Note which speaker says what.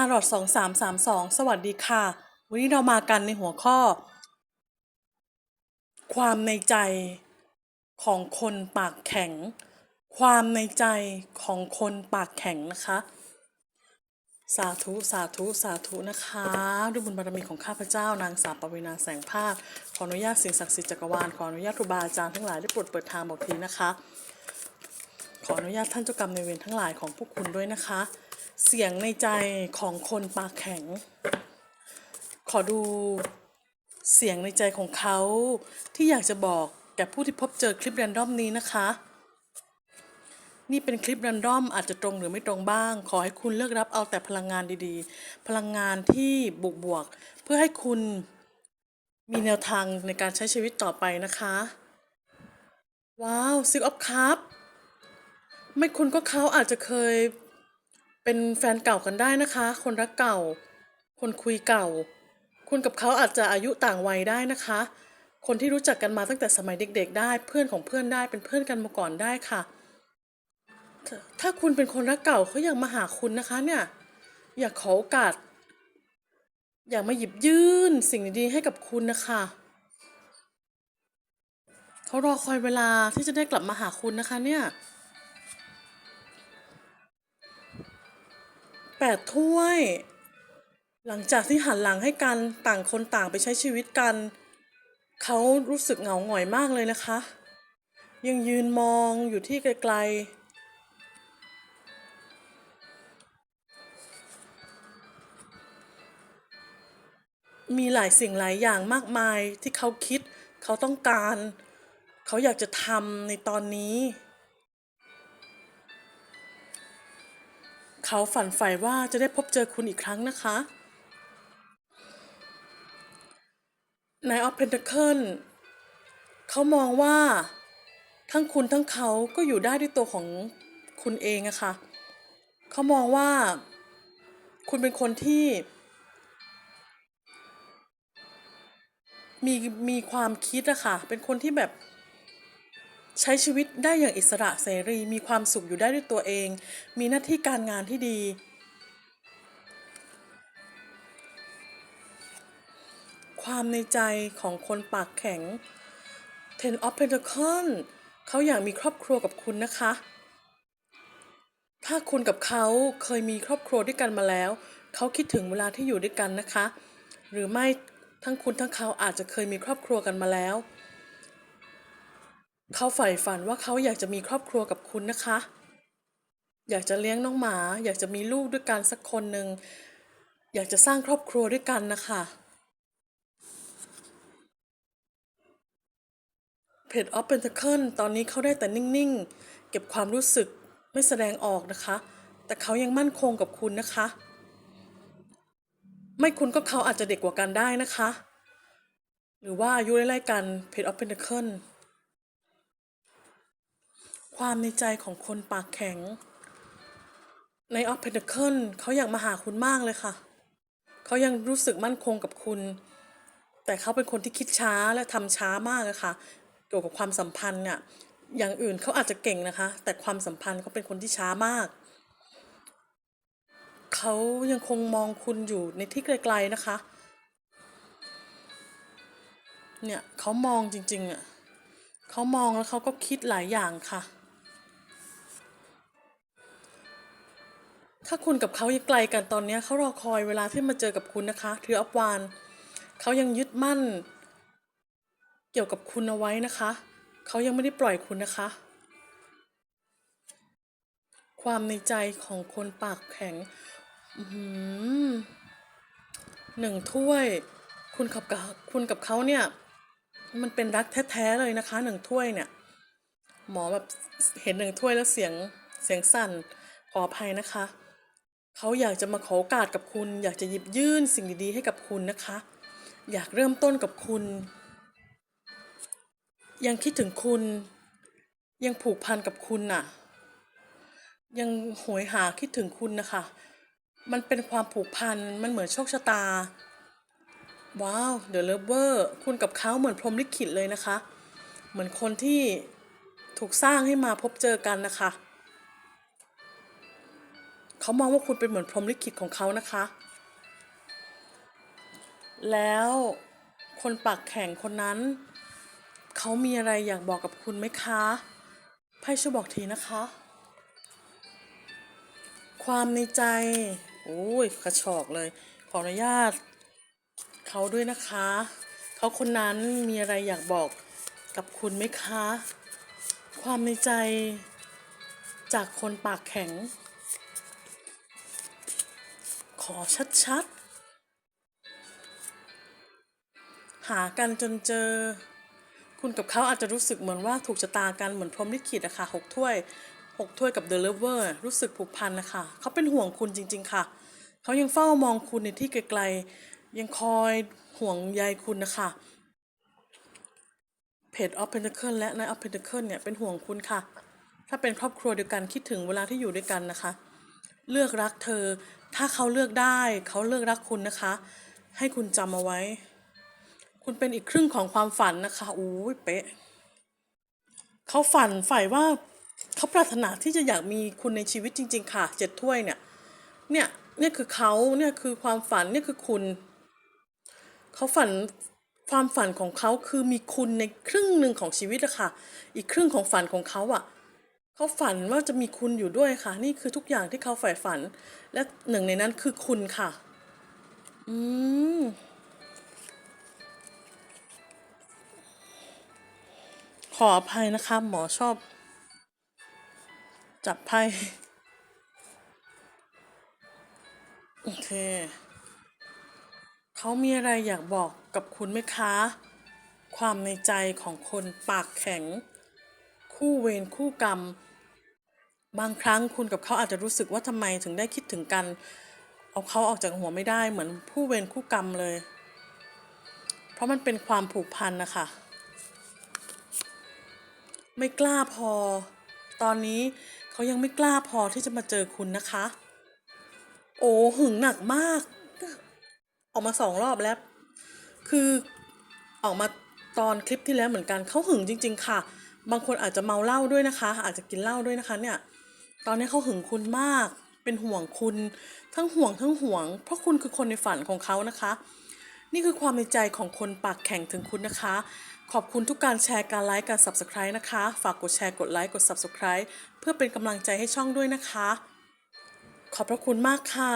Speaker 1: าร์ลอตสองสามสามสองสวัสดีค่ะ วันนี้เรามากันในหัวข้อ ความในใจของคนปากแข็ง ความในใจของคนปากแข็งนะคะ สาธุสาธุสาธุนะคะด้วยบุญบารมีของข้าพเจ้านางสาวปวีนาแสงภาคขออนุญาตสิ่งศักดิ์สิทธิ์จักรวาลขออนุญาตครูบาอาจารย์ทั้งหลายได้โปรดเปิดทางบอกทีนะคะ ขออนุญาตท่านเจ้ากรรมในเวรทั้งหลายของพวกคุณด้วยนะคะ เสียงในใจของคนปากแข็ง ขอดูเสียงในใจของเขาที่อยากจะบอกแก่ผู้ที่พบเจอคลิปแรนดอมนี้นะคะ นี่เป็นคลิปแรนดอมอาจจะตรงหรือไม่ตรงบ้าง ขอให้คุณเลือกรับเอาแต่พลังงานดีๆ พลังงานที่บวกบวกๆเพื่อให้คุณมีแนวทางในการใช้ชีวิตต่อไปนะคะ ว้าวซิกออฟคัพไม่คุณก็เขาอาจจะเคย เป็นแฟนเก่ากันได้นะคะ คนรักเก่า คนคุยเก่า คุณกับเขาอาจจะอายุต่างวัยได้นะคะ คนที่รู้จักกันมาตั้งแต่สมัยเด็ก ๆ ได้ เพื่อนของเพื่อนได้เป็นเพื่อนกันมาก่อนได้ค่ะ ถ้าคุณเป็นคนรักเก่าเขาอยากมาหาคุณนะคะ เนี่ย อยากขอโอกาส อยากมาหยิบยื่นสิ่งดีๆให้กับคุณนะคะเขารอคอยเวลาที่จะได้กลับมาหาคุณนะคะเนี่ย แปดถ้วย หลังจากที่หันหลังให้กันต่างคนต่างไปใช้ชีวิตกัน เขารู้สึกเหงาหงอยมากเลยนะคะ ยังยืนมองอยู่ที่ไกลๆ มีหลายสิ่งหลายอย่างมากมายที่เขาคิดเขาต้องการ เขาอยากจะทำในตอนนี้ เขาฝันใฝ่ว่าจะได้พบเจอคุณอีกครั้งนะคะนายออฟเพนเทเคิลเขามองว่าทั้งคุณทั้งเขาก็อยู่ได้ด้วยตัวของคุณเองอะค่ะเขามองว่า คุณเป็นคนที่ มีมีความคิดอะค่ะเป็นคนที่แบบ ใช้ชีวิตได้อย่างอิสระเสรีมีความสุขอยู่ได้ด้วยตัวเอง มีหน้าที่การงานที่ดี ความในใจของคนปากแข็ง Ten of pentacles เขาอยากมีครอบครัวกับคุณนะคะ ถ้าคุณกับเขาเคยมีครอบครัวด้วยกันมาแล้ว เขาคิดถึงเวลาที่อยู่ด้วยกันนะคะ หรือไม่ทั้งคุณทั้งเขาอาจจะเคยมีครอบครัวกันมาแล้ว เขาใฝ่ฝันว่าเขาอยากจะมีครอบครัวกับคุณนะคะ อยากจะเลี้ยงน้องหมา อยากจะมีลูกด้วยกันสักคนหนึ่ง อยากจะสร้างครอบครัวด้วยกันนะคะเพจออฟเป็นตะเคิลตอนนี้เขาได้แต่นิ่งๆ เก็บความรู้สึกไม่แสดงออกนะคะ แต่เขายังมั่นคงกับคุณนะคะ ไม่คุณก็เขาอาจจะเด็กกว่ากันได้นะคะ หรือว่าอายุไล่ๆกันเพจออฟเป็นตะเคิล ความในใจของคนปากแข็ง ในออฟเพนเคิลเขาอยากมาหาคุณมากเลยค่ะ เขายังรู้สึกมั่นคงกับคุณ แต่เขาเป็นคนที่คิดช้าและทำช้ามากอะค่ะ เกี่ยวกับความสัมพันธ์เนี่ยอย่างอื่นเขาอาจจะเก่งนะคะ แต่ความสัมพันธ์เขาเป็นคนที่ช้ามาก เขายังคงมองคุณอยู่ในที่ไกลๆนะคะ เนี่ยเขามองจริงๆอะเขามองแล้วเขาก็คิดหลายอย่างค่ะ ถ้าคุณกับเขายังไกลกันตอนนี้เขารอคอยเวลาที่มาเจอกับคุณนะคะถืออัพวานเขายังยึดมั่น เกี่ยวกับคุณเอาไว้นะคะเขายังไม่ได้ปล่อยคุณนะคะ ความในใจของคนปากแข็งหนึ่งถ้วย คุณกับกับคุณกับเขาเนี่ย มันเป็นรักแท้ๆเลยนะคะหนึ่งถ้วยเนี่ย หมอแบบเห็นหนึ่งถ้วยแล้วเสียงเสียงสั่นขออภัยนะคะ เขาอยากจะมาขอโอกาสกับคุณ อยากจะหยิบยื่นสิ่งดีๆให้กับคุณนะคะ อยากเริ่มต้นกับคุณ ยังคิดถึงคุณ ยังผูกพันกับคุณน่ะ ยังโหยหาคิดถึงคุณนะคะ มันเป็นความผูกพันมันเหมือนโชคชะตา ว้าวเดอะเลเวอร์คุณกับเขาเหมือนพรมลิขิตเลยนะคะ เหมือนคนที่ถูกสร้างให้มาพบเจอกันนะคะ เขามองว่าคุณเป็นเหมือนพรหมลิขิตของเขานะคะ แล้วคนปากแข็งคนนั้น เขามีอะไรอยากบอกกับคุณไหมคะไพ่ช่วยบอกทีนะคะ ความในใจโอ้ยกระชอกเลย ขออนุญาตเขาด้วยนะคะ เขาคนนั้นมีอะไรอยากบอกกับคุณไหมคะ ความในใจจากคนปากแข็ง อชัดๆ หากันจนเจอ คุณกับเขาอาจจะรู้สึกเหมือนว่าถูกชะตากันเหมือนพรมลิขิตอะค่ะหกถ้วยหกถ้วยกับเดอะเลเวอร์รู้สึกผูกพันนะคะเขาเป็นห่วงคุณจริง ๆ ค่ะ เขายังเฝ้ามองคุณในที่ไกลๆ ยังคอยห่วงใยคุณนะคะเพจออฟเพนเทเคิลและนายออฟเพนเทเคิลเนี่ยเป็นห่วงคุณค่ะ ถ้าเป็นครอบครัวเดียวกันคิดถึงเวลาที่อยู่ด้วยกันนะคะ เลือกรักเธอ ถ้าเขาเลือกได้เขาเลือกรักคุณนะคะ ให้คุณจำเอาไว้ คุณเป็นอีกครึ่งของความฝันนะคะอู้ยเป๊ะเขาฝันใฝ่ว่าเขาปรารถนาที่จะอยากมีคุณในชีวิตจริง ๆ ค่ะเจ็ดถ้วยเนี่ยเนี่ยเนี่ยคือเขาเนี่ยคือความฝันเนี่ยคือคุณเขาฝันความฝันของเขาคือมีคุณในครึ่งหนึ่งของชีวิตอะค่ะ อีกครึ่งของฝันของเขาอะ เขาฝันว่าจะมีคุณอยู่ด้วยค่ะ นี่คือทุกอย่างที่เขาใฝ่ฝัน และหนึ่งในนั้นคือคุณค่ะ อืมขออภัยนะคะ หมอชอบ จับไพ่โอเคเขามีอะไรอยากบอกกับคุณไหมคะ ความในใจของคนปากแข็ง คู่เวรคู่กรรม บางครั้งคุณกับเขาอาจจะรู้สึกว่าทำไมถึงได้คิดถึงกัน เอาเขาออกจากหัวไม่ได้เหมือนผู้เวรคู่กรรมเลย เพราะมันเป็นความผูกพันนะคะไม่กล้าพอ ตอนนี้เขายังไม่กล้าพอที่จะมาเจอคุณนะคะ โอ้หึงหนักมาก ออกมาสองรอบแล้ว คือออกมาตอนคลิปที่แล้วเหมือนกันเขาหึงจริง ๆ ค่ะ บางคนอาจจะเมาเหล้าด้วยนะคะ อาจจะกินเหล้าด้วยนะคะเนี่ย ตอนนี้เขาหึงคุณมาก เป็นห่วงคุณ ทั้งห่วงทั้งห่วง เพราะคุณคือคนในฝันของเขานะคะ นี่คือความในใจของคนปากแข็งถึงคุณนะคะ ขอบคุณทุกการแชร์การไลค์การ Subscribe นะคะ ฝากกดแชร์กดไลค์กด Subscribe เพื่อเป็นกำลังใจให้ช่องด้วยนะคะ ขอบพระคุณมากค่ะ